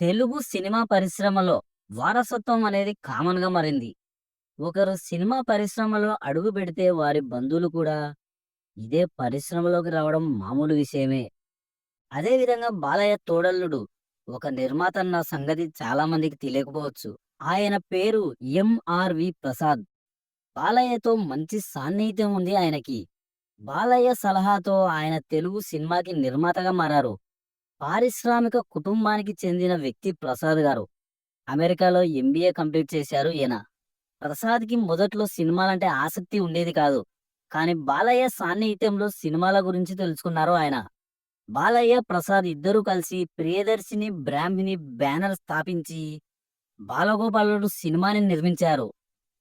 Telugu cinema పరిశ్రమలో వారసత్వం అనేది కామన్‌గా మారింది. ఒకరు సినిమా పరిశ్రమలో అడుగు పెడితే వారి బంధువులు కూడా ఇదే పరిశ్రమలోకి రావడం మామూలు విషయమే. అదే విధంగా బాలయ్య తోడల్లుడు ఒక నిర్మాత అన్న సంగతి చాలా మందికి తెలియకపోవచ్చు. ఆయన పేరు ఎంఆర్‌వి ప్రసాద్. బాలయ్యతో మంచి సాన్నిహిత్యం ఉంది ఆయనకి. బాలయ్య సలహాతో ఆయన తెలుగు సినిమాకి నిర్మాతగా మారారు. పారిశ్రామిక కుటుంబానికి చెందిన వ్యక్తి ప్రసాద్ గారు. అమెరికాలో ఎంబీఏ కంప్లీట్ చేశారు ఈయన. ప్రసాద్‌కి మొదట్లో సినిమాలంటే ఆసక్తి ఉండేది కాదు. కానీ బాలయ్య సాన్నిహిత్యంలో సినిమాల గురించి తెలుసుకున్నారు ఆయన. బాలయ్య, ప్రసాద్ ఇద్దరూ కలిసి ప్రియదర్శిని బ్రాహ్మిణి బ్యానర్ స్థాపించి బాలగోపాలుడు సినిమాని నిర్మించారు.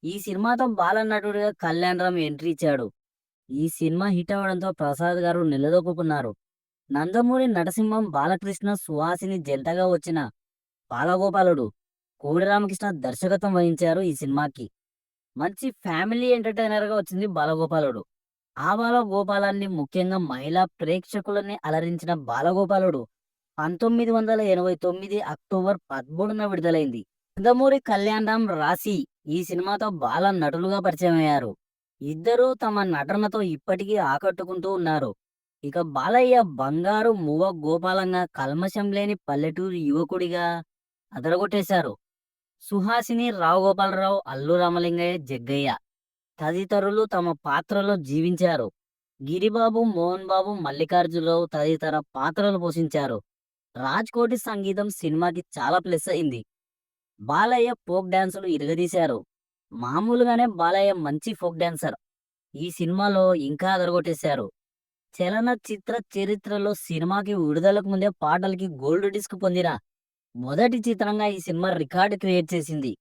ఈ సినిమాతో బాలనటుడిగా కళ్యాణరామ్ ఎంట్రీ ఇచ్చాడు. ఈ సినిమా హిట్ అవ్వడంతో ప్రసాద్ గారు నిలదొక్కుకున్నారు. నందమూరి నరసింహం, బాలకృష్ణ, సుహాసిని జంటగా వచ్చిన బాలగోపాలుడు కోడిరామకృష్ణ దర్శకత్వం వహించారు ఈ సినిమాకి. మంచి ఫ్యామిలీ ఎంటర్‌టైనర్‌గా వచ్చింది బాలగోపాలుడు. ఆ బాలగోపాలాన్ని ముఖ్యంగా మహిళా ప్రేక్షకులని అలరించిన బాలగోపాలుడు 1989 అక్టోబర్ 13న విడుదలైంది. నందమూరి కళ్యాణరామ్, రాశి ఈ సినిమాతో బాల నటులుగా పరిచయమయ్యారు. ఇద్దరూ తమ నటనతో ఇప్పటికీ ఆకట్టుకుంటూ ఉన్నారు. ఇక బాలయ్య బంగారు మువ్వ గోపాలంగా కల్మషం లేని పల్లెటూరి యువకుడిగా అదరగొట్టేశారు. సుహాసిని, రావు గోపాలరావు, అల్లు రామలింగయ్య, జగ్గయ్య తదితరులు తమ పాత్రలో జీవించారు. గిరిబాబు, మోహన్ బాబు, మల్లికార్జునరావు తదితర పాత్రలు పోషించారు. రాజ్‌కోటి సంగీతం సినిమాకి చాలా ప్లస్ అయింది. బాలయ్య ఫోక్ డాన్సులు ఇరగదీశారు. మామూలుగానే బాలయ్య మంచి ఫోక్ డాన్సర్. ఈ సినిమాలో ఇంకా అదరగొట్టేశారు. చలనచిత్ర చరిత్రలో సినిమాకి విడుదలకు ముందే పాటలకి గోల్డ్ డిస్క్ పొందిన మొదటి చిత్రంగా ఈ సినిమా రికార్డు క్రియేట్ చేసింది.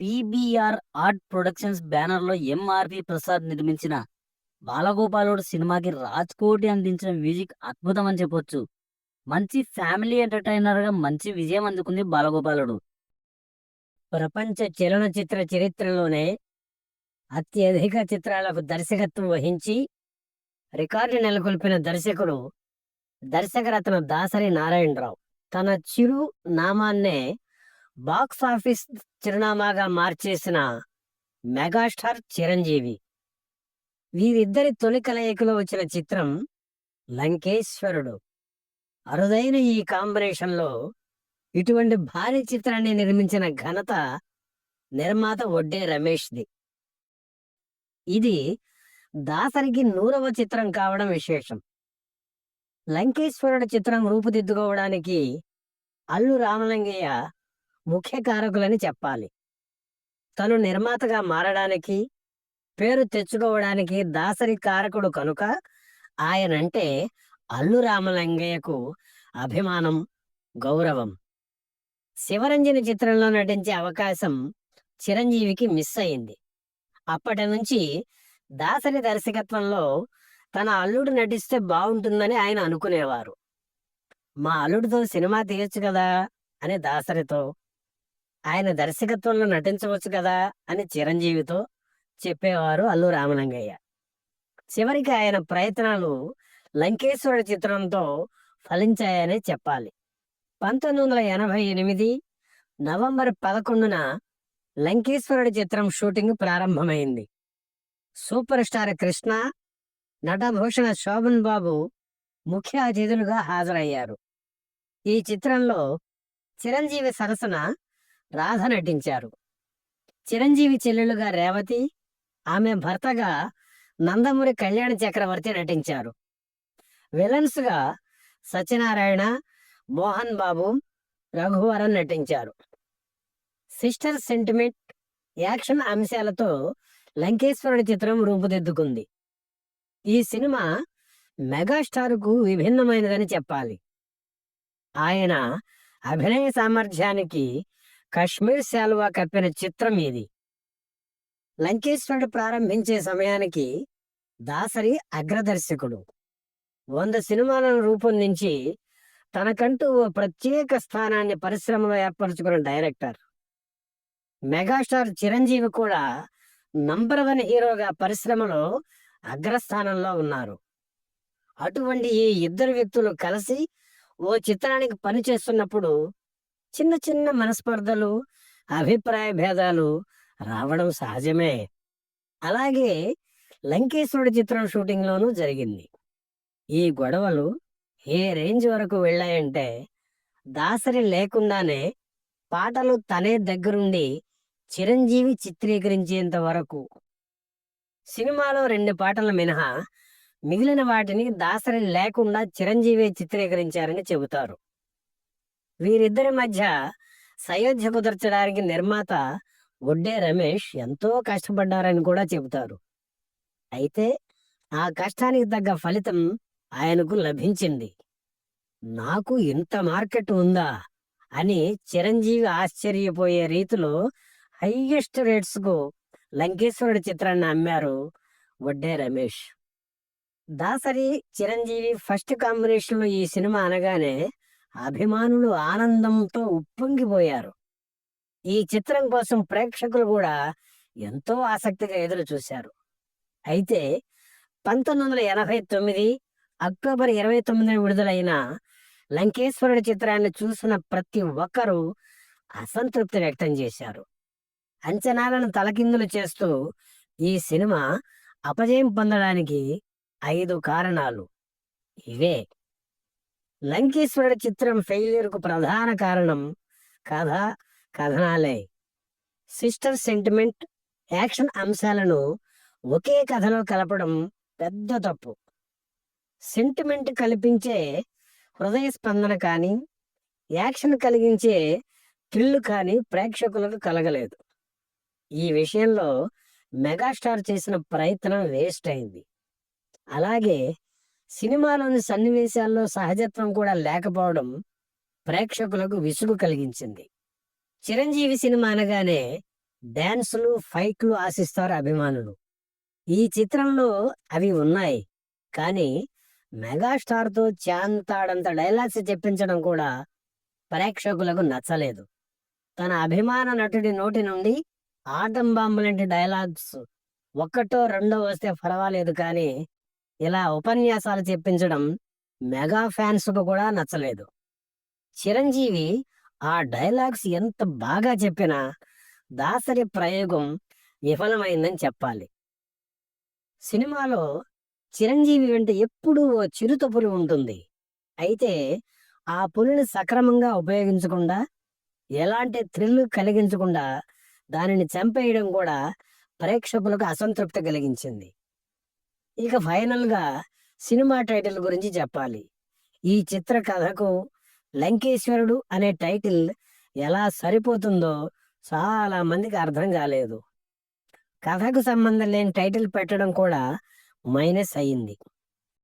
పీబీఆర్ ఆర్ట్ ప్రొడక్షన్స్ బ్యానర్‌లో ఎంఆర్‌వి ప్రసాద్ నిర్మించిన బాలగోపాలుడు సినిమాకి రాజ్ కోటి అందించిన మ్యూజిక్ అద్భుతం అని చెప్పొచ్చు. మంచి ఫ్యామిలీ ఎంటర్‌టైనర్‌గా మంచి విజయం అందుకుంది బాలగోపాలుడు. ప్రపంచ చలనచిత్ర చరిత్రలోనే అత్యధిక చిత్రాలకు దర్శకత్వం వహించి రికార్డు నెలకొల్పిన దర్శకుడు దర్శకరత్న దాసరి నారాయణరావు. తన చిరు నామాన్నే బాక్స్ ఆఫీస్ చిరునామాగా మార్చేసిన మెగాస్టార్ చిరంజీవి. వీరిద్దరి తొలి కలయికలో వచ్చిన చిత్రం 'లంకేశ్వరుడు'. అరుదైన ఈ కాంబినేషన్‌లో ఇటువంటి భారీ చిత్రాన్ని నిర్మించిన ఘనత నిర్మాత ఒడ్డే రమేష్‌ది. ఇది దాసరికి నూరవ చిత్రం కావడం విశేషం. 'లంకేశ్వరుడు' చిత్రం రూపుదిద్దుకోవడానికి అల్లు రామలింగయ్య ముఖ్య కారకులని చెప్పాలి. తను నిర్మాతగా మారడానికి, పేరు తెచ్చుకోవడానికి దాసరి కారకుడు కనుక ఆయనంటే అల్లు రామలింగయ్యకు అభిమానం, గౌరవం. శివరంజని చిత్రంలో నటించే అవకాశం చిరంజీవికి మిస్ అయింది. అప్పటి నుంచి దాసరి దర్శకత్వంలో తన అల్లుడు నటిస్తే బాగుంటుందని ఆయన అనుకునేవారు. మా అల్లుడితో సినిమా తీయొచ్చు కదా అని దాసరితో, ఆయన దర్శకత్వంలో నటించవచ్చు కదా అని చిరంజీవితో చెప్పేవారు అల్లు రామలింగయ్య. చివరికి ఆయన ప్రయత్నాలు లంకేశ్వర చిత్రంతో ఫలించాయనే చెప్పాలి. 1988 నవంబర్ 11న 'లంకేశ్వరుడు' చిత్రం షూటింగ్ ప్రారంభమైంది. సూపర్ స్టార్ కృష్ణ, నటభూషణ శోభన్ బాబు ముఖ్య అతిథులుగా హాజరయ్యారు. ఈ చిత్రంలో చిరంజీవి సరసన రాధ నటించారు. చిరంజీవి చెల్లెలుగా రేవతి, ఆమె భర్తగా నందమూరి కళ్యాణ చక్రవర్తి నటించారు. విలన్స్‌గా సత్యనారాయణ, మోహన్ బాబు, రఘువరన్ నటించారు. సిస్టర్ సెంటిమెంట్, యాక్షన్ అంశాలతో లంకేశ్వరుడి చిత్రం రూపుదిద్దుకుంది. ఈ సినిమా మెగాస్టార్‌కు విభిన్నమైనదని చెప్పాలి. ఆయన అభినయ సామర్థ్యానికి కశ్మీర్ శాలువా కప్పిన చిత్రం ఇది. 'లంకేశ్వరుడు' ప్రారంభించే సమయానికి దాసరి అగ్రదర్శకుడు. వంద సినిమాలను రూపొందించి తనకంటూ ఓ ప్రత్యేక స్థానాన్ని పరిశ్రమలో ఏర్పరచుకున్న డైరెక్టర్. మెగాస్టార్ చిరంజీవి కూడా నంబర్ వన్ హీరోగా పరిశ్రమలో అగ్రస్థానంలో ఉన్నారు. అటువంటి ఈ ఇద్దరు వ్యక్తులు కలిసి ఓ చిత్రానికి పనిచేస్తున్నప్పుడు చిన్న చిన్న మనస్పర్ధలు అభిప్రాయ భేదాలు రావడం సహజమే అలాగే లంకేశ్వరుడి చిత్రం షూటింగ్లోనూ జరిగింది ఈ గొడవలు ఏ రేంజ్ వరకు వెళ్ళాయంటే దాసరి లేకుండానే పాటలు తనే దగ్గరుండి చిరంజీవి చిత్రీకరించేంత వరకు. సినిమాలో రెండు పాటలు మినహా మిగిలిన వాటిని దాసరి లేకుండా చిరంజీవి చిత్రీకరించారని చెబుతారు. వీరిద్దరి మధ్య సయోధ్య కుదర్చడానికి నిర్మాత ఒడ్డే రమేష్ ఎంతో కష్టపడ్డారని కూడా చెబుతారు. అయితే ఆ కష్టానికి తగ్గ ఫలితం ఆయనకు లభించింది. నాకు ఇంత మార్కెట్ ఉందా అని చిరంజీవి ఆశ్చర్యపోయే రీతిలో హైయెస్ట్ రేట్స్కు లంకేశ్వరుడి చిత్రాన్ని అమ్మారు వడ్డే రమేష్. దాసరి చిరంజీవి ఫస్ట్ కాంబినేషన్లో ఈ సినిమా అనగానే అభిమానులు ఆనందంతో ఉప్పొంగిపోయారు. ఈ చిత్రం కోసం ప్రేక్షకులు కూడా ఎంతో ఆసక్తిగా ఎదురు చూశారు అయితే పంతొమ్మిది వందల ఎనభై తొమ్మిది అక్టోబర్ ఇరవై తొమ్మిదిన విడుదలైన లంకేశ్వరుడి చిత్రాన్ని చూసిన ప్రతి ఒక్కరూ అసంతృప్తి వ్యక్తం చేశారు. అంచనాలను తలకిందులు చేస్తూ ఈ సినిమా అపజయం పొందడానికి ఐదు కారణాలు. ఇవే. లంకేశ్వరుడి చిత్రం ఫెయిలియర్కు ప్రధాన కారణం కథ కథనాలే. సిస్టర్ సెంటిమెంట్ యాక్షన్ అంశాలను ఒకే కథలో కలపడం పెద్ద తప్పు. సెంటిమెంట్ కల్పించే హృదయ స్పందన కానీ యాక్షన్ కలిగించే థ్రిల్ కానీ ప్రేక్షకులకు కలగలేదు. ఈ విషయంలో మెగాస్టార్ చేసిన ప్రయత్నం వేస్ట్ అయింది అలాగే సినిమాలోని సన్నివేశాల్లో సహజత్వం కూడా లేకపోవడం ప్రేక్షకులకు విసుగు కలిగించింది. చిరంజీవి సినిమా అనగానే డాన్సులు ఫైట్లు ఆశిస్తారు అభిమానులు. ఈ చిత్రంలో అవి ఉన్నాయి. కానీ మెగాస్టార్తో చాంతాడంత డైలాగ్స్ చెప్పించడం కూడా ప్రేక్షకులకు నచ్చలేదు. తన అభిమాన నటుడి నోటి నుండి ఆటం బాంబు లాంటి డైలాగ్స్ ఒక్కటో రెండో వస్తే పర్వాలేదు కానీ ఇలా ఉపన్యాసాలు చెప్పించడం మెగా ఫ్యాన్స్కు కూడా నచ్చలేదు. చిరంజీవి ఆ డైలాగ్స్ ఎంత బాగా చెప్పినా దాసరి ప్రయోగం విఫలమైందని చెప్పాలి. సినిమాలో చిరంజీవి వెంట ఎప్పుడూ ఓ చిరుత పులి ఉంటుంది. అయితే ఆ పులిని సక్రమంగా ఉపయోగించకుండా ఎలాంటి థ్రిల్ కలిగించకుండా దానిని చంపేయడం కూడా ప్రేక్షకులకు అసంతృప్తి కలిగించింది. ఇక ఫైనల్గా సినిమా టైటిల్ గురించి చెప్పాలి. ఈ చిత్ర కథకు లంకేశ్వరుడు అనే టైటిల్ ఎలా సరిపోతుందో చాలా మందికి అర్థం కాలేదు. కథకు సంబంధం లేని టైటిల్ పెట్టడం కూడా మైనస్ అయింది.